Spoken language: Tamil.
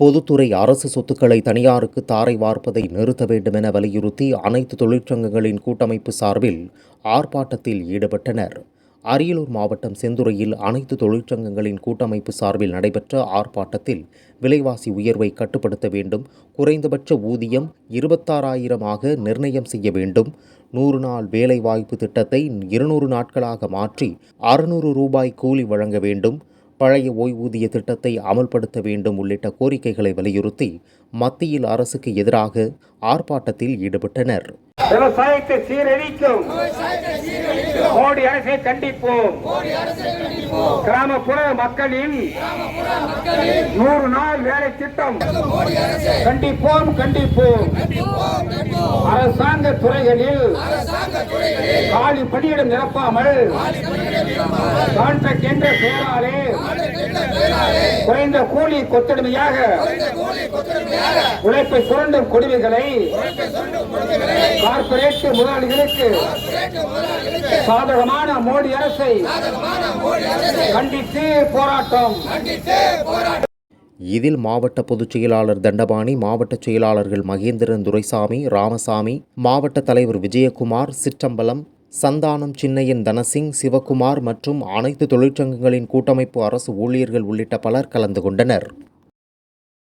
பொதுத்துறை அரசு சொத்துக்களை தனியாருக்கு தாரை வார்ப்பதை நிறுத்த வேண்டும் என வலியுறுத்தி அனைத்து தொழிற்சங்கங்களின் கூட்டமைப்பு சார்பில் ஆர்ப்பாட்டத்தில் ஈடுபட்டனர். அரியலூர் மாவட்டம் செந்துறையில் அனைத்து தொழிற்சங்கங்களின் கூட்டமைப்பு சார்பில் நடைபெற்ற ஆர்ப்பாட்டத்தில் விலைவாசி உயர்வை கட்டுப்படுத்த வேண்டும் குறைந்தபட்ச ஊதியம் இருபத்தாறாயிரமாக நிர்ணயம் செய்ய வேண்டும் நூறு நாள் வேலைவாய்ப்பு திட்டத்தை இருநூறு நாட்களாக மாற்றி அறுநூறு ரூபாய் கூலி வழங்க வேண்டும் பழைய ஓய்வூதிய திட்டத்தை அமல்படுத்த வேண்டும் உள்ளிட்ட கோரிக்கைகளை வலியுறுத்தி மத்தியில் அரசுக்கு எதிராக ஆர்ப்பாட்டத்தில் ஈடுபட்டனர். விவசாயத்தை சீரழிக்கும். மோடி அரசை கண்டிப்போம். கிராமப்புற மக்களின் நூறு நாள் வேலை திட்டம். கண்டிப்போம் கண்டிப்போம். அரசாங்க துறைகளில் காலி பணியிடம் நிரப்பாமல் கான்ட்ராக்ட் என்ற பெயராலே குறைந்த கூலி கொத்தடிமையாக உழைப்பை சுரண்டும் கொடுமைகளை கார்ப்பரேட் முதலாளிகளுக்கு சாதகமான மோடி அரசை கண்டித்து போராட்டம். இதில் மாவட்ட பொதுச் செயலாளர் தண்டபாணி மாவட்ட செயலாளர்கள் மகேந்திரன் துரைசாமி ராமசாமி மாவட்ட தலைவர் விஜயகுமார் சிற்றம்பலம் சந்தானம் சின்னையன் தனசிங் சிவகுமார் மற்றும் அனைத்து தொழிற்சங்கங்களின் கூட்டமைப்பு அரசு ஊழியர்கள் உள்ளிட்ட பலர் கலந்து கொண்டனர்.